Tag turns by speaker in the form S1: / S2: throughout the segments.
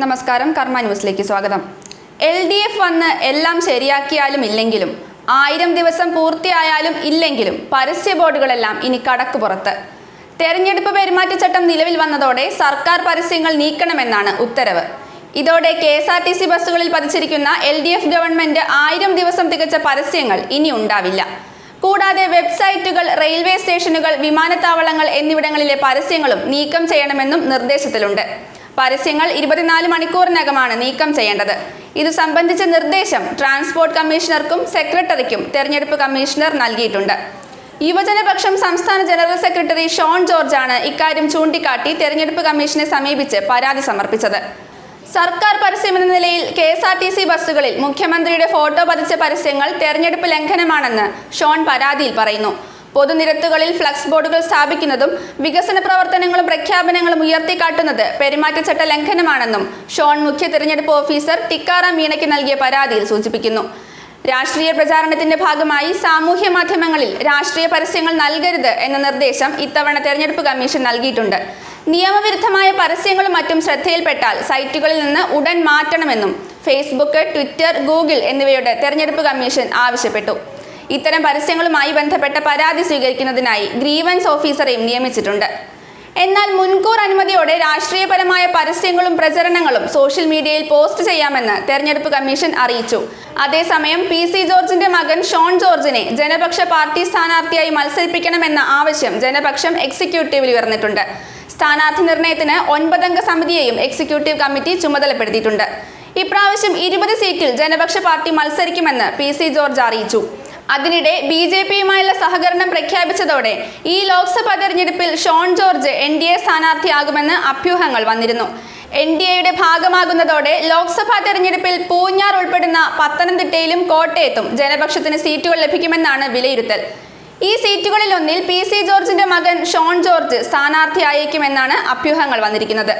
S1: നമസ്കാരം കർമ്മ ന്യൂസിലേക്ക് സ്വാഗതം. എൽ ഡി എഫ് വന്ന് എല്ലാം ശരിയാക്കിയാലും ഇല്ലെങ്കിലും ആയിരം ദിവസം പൂർത്തിയായാലും ഇല്ലെങ്കിലും പരസ്യ ബോർഡുകളെല്ലാം ഇനി കടക്ക് പുറത്ത്. തെരഞ്ഞെടുപ്പ് പെരുമാറ്റച്ചട്ടം നിലവിൽ വന്നതോടെ സർക്കാർ പരസ്യങ്ങൾ നീക്കണമെന്നാണ് ഉത്തരവ്. ഇതോടെ K S R T C ബസ്സുകളിൽ പതിച്ചിരിക്കുന്ന എൽ ഡി എഫ് ഗവൺമെന്റ് ആയിരം ദിവസം തികച്ച പരസ്യങ്ങൾ ഇനി ഉണ്ടാവില്ല. കൂടാതെ വെബ്സൈറ്റുകൾ റെയിൽവേ സ്റ്റേഷനുകൾ വിമാനത്താവളങ്ങൾ എന്നിവിടങ്ങളിലെ പരസ്യങ്ങളും നീക്കം ചെയ്യണമെന്നും നിർദ്ദേശത്തിലുണ്ട്. പരസ്യങ്ങൾ ഇരുപത്തിനാല് മണിക്കൂറിനകമാണ് നീക്കം ചെയ്യേണ്ടത്. ഇത് സംബന്ധിച്ച നിർദ്ദേശം ട്രാൻസ്പോർട്ട് കമ്മീഷണർക്കും സെക്രട്ടറിക്കും തെരഞ്ഞെടുപ്പ് കമ്മീഷണർ നൽകിയിട്ടുണ്ട്. യുവജനപക്ഷം സംസ്ഥാന ജനറൽ സെക്രട്ടറി ഷോൺ ജോർജാണ് ഇക്കാര്യം ചൂണ്ടിക്കാട്ടി തെരഞ്ഞെടുപ്പ് കമ്മീഷനെ സമീപിച്ച് പരാതി സമർപ്പിച്ചത്. സർക്കാർ പരസ്യമെന്ന നിലയിൽ K S R T C ബസ്സുകളിൽ മുഖ്യമന്ത്രിയുടെ ഫോട്ടോ പതിച്ച പരസ്യങ്ങൾ തെരഞ്ഞെടുപ്പ് ലംഘനമാണെന്ന് ഷോൺ പരാതിയിൽ പറയുന്നു. പൊതുനിരത്തുകളിൽ ഫ്ലക്സ് ബോർഡുകൾ സ്ഥാപിക്കുന്നതും വികസന പ്രവർത്തനങ്ങളും പ്രഖ്യാപനങ്ങളും ഉയർത്തിക്കാട്ടുന്നത് പെരുമാറ്റച്ചട്ട ലംഘനമാണെന്നും ഷോൺ മുഖ്യ തെരഞ്ഞെടുപ്പ് ഓഫീസർ ടിക്കാറാം മീണയ്ക്ക് നൽകിയ പരാതിയിൽ സൂചിപ്പിക്കുന്നു. രാഷ്ട്രീയ പ്രചാരണത്തിന്റെ ഭാഗമായി സാമൂഹ്യ മാധ്യമങ്ങളിൽ രാഷ്ട്രീയ പരസ്യങ്ങൾ നൽകരുത് എന്ന നിർദ്ദേശം ഇത്തവണ തെരഞ്ഞെടുപ്പ് കമ്മീഷൻ നൽകിയിട്ടുണ്ട്. നിയമവിരുദ്ധമായ പരസ്യങ്ങളും മറ്റും ശ്രദ്ധയിൽപ്പെട്ടാൽ സൈറ്റുകളിൽ നിന്ന് ഉടൻ മാറ്റണമെന്നും ഫേസ്ബുക്ക് ട്വിറ്റർ ഗൂഗിൾ എന്നിവയുടെ തെരഞ്ഞെടുപ്പ് കമ്മീഷൻ ആവശ്യപ്പെട്ടു. ഇത്തരം പരസ്യങ്ങളുമായി ബന്ധപ്പെട്ട പരാതി സ്വീകരിക്കുന്നതിനായി ഗ്രീവൻസ് ഓഫീസറെയും നിയമിച്ചിട്ടുണ്ട്. എന്നാൽ മുൻകൂർ അനുമതിയോടെ രാഷ്ട്രീയപരമായ പരസ്യങ്ങളും പ്രചരണങ്ങളും സോഷ്യൽ മീഡിയയിൽ പോസ്റ്റ് ചെയ്യാമെന്ന് തെരഞ്ഞെടുപ്പ് കമ്മീഷൻ അറിയിച്ചു. അതേസമയം പി സി ജോർജിന്റെ മകൻ ഷോൺ ജോർജിനെ ജനപക്ഷ പാർട്ടി സ്ഥാനാർത്ഥിയായി മത്സരിപ്പിക്കണമെന്ന ആവശ്യം ജനപക്ഷം എക്സിക്യൂട്ടീവിൽ ഉയർന്നിട്ടുണ്ട്. സ്ഥാനാർത്ഥി നിർണയത്തിന് ഒൻപതംഗ സമിതിയെയും എക്സിക്യൂട്ടീവ് കമ്മിറ്റി ചുമതലപ്പെടുത്തിയിട്ടുണ്ട്. ഇപ്രാവശ്യം ഇരുപത് സീറ്റിൽ ജനപക്ഷ പാർട്ടി മത്സരിക്കുമെന്ന് പി സി ജോർജ് അറിയിച്ചു. അതിനിടെ ബി ജെ പിയുമായുള്ള സഹകരണം പ്രഖ്യാപിച്ചതോടെ ഈ ലോക്സഭാ തെരഞ്ഞെടുപ്പിൽ Shone George N D A സ്ഥാനാർത്ഥിയാകുമെന്ന് അഭ്യൂഹങ്ങൾ വന്നിരുന്നു. എൻ ഡി എയുടെ ഭാഗമാകുന്നതോടെ ലോക്സഭാ തെരഞ്ഞെടുപ്പിൽ പൂഞ്ഞാർ ഉൾപ്പെടുന്ന പത്തനംതിട്ടയിലും കോട്ടയത്തും ജനപക്ഷത്തിന് സീറ്റുകൾ ലഭിക്കുമെന്നാണ് വിലയിരുത്തൽ. ഈ സീറ്റുകളിൽ ഒന്നിൽ പി സി ജോർജിന്റെ മകൻ ഷോൺ ജോർജ് സ്ഥാനാർത്ഥിയായേക്കുമെന്നാണ് അഭ്യൂഹങ്ങൾ വന്നിരിക്കുന്നത്.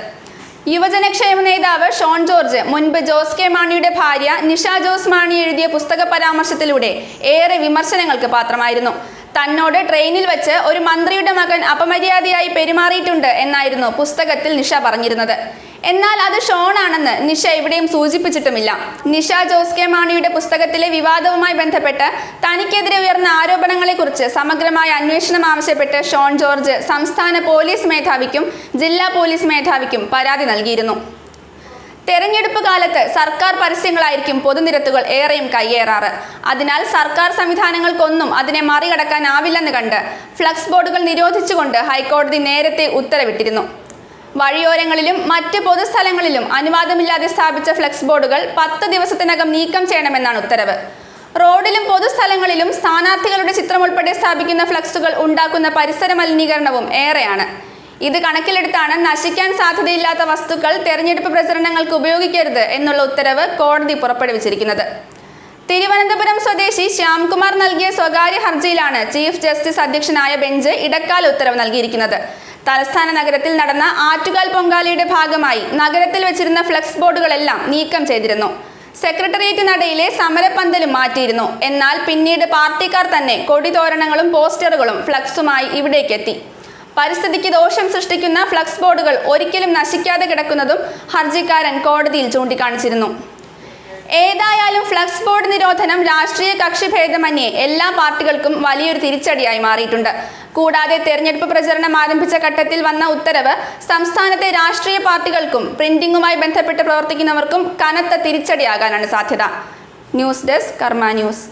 S1: യുവജനക്ഷേമ നേതാവ് ഷോൺ ജോർജ് മുൻപ് ജോസ് കെ മാണിയുടെ ഭാര്യ നിഷ ജോസ് മാണി എഴുതിയ പുസ്തക പരാമർശത്തിലൂടെ ഏറെ വിമർശനങ്ങൾക്ക് പാത്രമായിരുന്നു. തന്നോട് ട്രെയിനിൽ വെച്ച് ഒരു മന്ത്രിയുടെ മകൻ അപമര്യാദയായി പെരുമാറിയിട്ടുണ്ട് എന്നായിരുന്നു പുസ്തകത്തിൽ നിഷ പറഞ്ഞിരുന്നത്. എന്നാൽ അത് ഷോണാണെന്ന് നിഷ എവിടെയും സൂചിപ്പിച്ചിട്ടുമില്ല. നിഷ ജോസ് കെ മാണിയുടെ പുസ്തകത്തിലെ വിവാദവുമായി ബന്ധപ്പെട്ട് തനിക്കെതിരെ ഉയർന്ന ആരോപണങ്ങളെക്കുറിച്ച് സമഗ്രമായ അന്വേഷണം ആവശ്യപ്പെട്ട് ഷോൺ ജോർജ് സംസ്ഥാന പോലീസ് മേധാവിക്കും ജില്ലാ പോലീസ് മേധാവിക്കും പരാതി നൽകിയിരുന്നു. തെരഞ്ഞെടുപ്പ് കാലത്ത് സർക്കാർ പരസ്യങ്ങളായിരിക്കും പൊതുനിരത്തുകൾ ഏറെയും കയ്യേറാറ്. അതിനാൽ സർക്കാർ സംവിധാനങ്ങൾക്കൊന്നും അതിനെ മറികടക്കാനാവില്ലെന്ന് കണ്ട് ഫ്ലക്സ് ബോർഡുകൾ നിരോധിച്ചുകൊണ്ട് ഹൈക്കോടതി നേരത്തെ ഉത്തരവിട്ടിരുന്നു. വഴിയോരങ്ങളിലും മറ്റ് പൊതുസ്ഥലങ്ങളിലും അനുവാദമില്ലാതെ സ്ഥാപിച്ച ഫ്ലെക്സ് ബോർഡുകൾ പത്ത് ദിവസത്തിനകം നീക്കം ചെയ്യണമെന്നാണ് ഉത്തരവ്. റോഡിലും പൊതുസ്ഥലങ്ങളിലും സ്ഥാനാർത്ഥികളുടെ ചിത്രം ഉൾപ്പെടെ സ്ഥാപിക്കുന്ന ഫ്ലക്സുകൾ ഉണ്ടാക്കുന്ന പരിസര മലിനീകരണവും ഏറെയാണ്. ഇത് കണക്കിലെടുത്താണ് നശിക്കാൻ സാധ്യതയില്ലാത്ത വസ്തുക്കൾ തെരഞ്ഞെടുപ്പ് പ്രചരണങ്ങൾക്ക് ഉപയോഗിക്കരുത് എന്നുള്ള ഉത്തരവ് കോടതി പുറപ്പെടുവിച്ചിരിക്കുന്നത്. തിരുവനന്തപുരം സ്വദേശി ശ്യാംകുമാർ നൽകിയ സ്വകാര്യ ഹർജിയിലാണ് ചീഫ് ജസ്റ്റിസ് അധ്യക്ഷനായ ബെഞ്ച് ഇടക്കാല ഉത്തരവ് നൽകിയിരിക്കുന്നത്. തലസ്ഥാന നഗരത്തിൽ നടന്ന ആറ്റുകാൽ പൊങ്കാലയുടെ ഭാഗമായി നഗരത്തിൽ വെച്ചിരുന്ന ഫ്ലക്സ് ബോർഡുകളെല്ലാം നീക്കം ചെയ്തിരുന്നു. സെക്രട്ടേറിയറ്റ് നടയിലെ സമരപ്പന്തലും മാറ്റിയിരുന്നു. എന്നാൽ പിന്നീട് പാർട്ടിക്കാർ തന്നെ കൊടിതോരണങ്ങളും പോസ്റ്ററുകളും ഫ്ലക്സുമായി ഇവിടേക്കെത്തി. പരിസ്ഥിതിക്ക് ദോഷം സൃഷ്ടിക്കുന്ന ഫ്ലക്സ് ബോർഡുകൾ ഒരിക്കലും നശിക്കാതെ കിടക്കുന്നതും ഹർജിക്കാരൻ കോടതിയിൽ ചൂണ്ടിക്കാണിച്ചിരുന്നു. ഏതായാലും ഫ്ലക്സ് ബോർഡ് നിരോധനം രാഷ്ട്രീയ കക്ഷി ഭേദമന്യേ എല്ലാ പാർട്ടികൾക്കും വലിയൊരു തിരിച്ചടിയായി മാറിയിട്ടുണ്ട്. കൂടാതെ തെരഞ്ഞെടുപ്പ് പ്രചരണം ആരംഭിച്ച ഘട്ടത്തിൽ വന്ന ഉത്തരവ് സംസ്ഥാനത്തെ രാഷ്ട്രീയ പാർട്ടികൾക്കും പ്രിന്റിംഗുമായി ബന്ധപ്പെട്ട് പ്രവർത്തിക്കുന്നവർക്കും കനത്ത തിരിച്ചടിയാകാനാണ് സാധ്യത. News desk Karma news.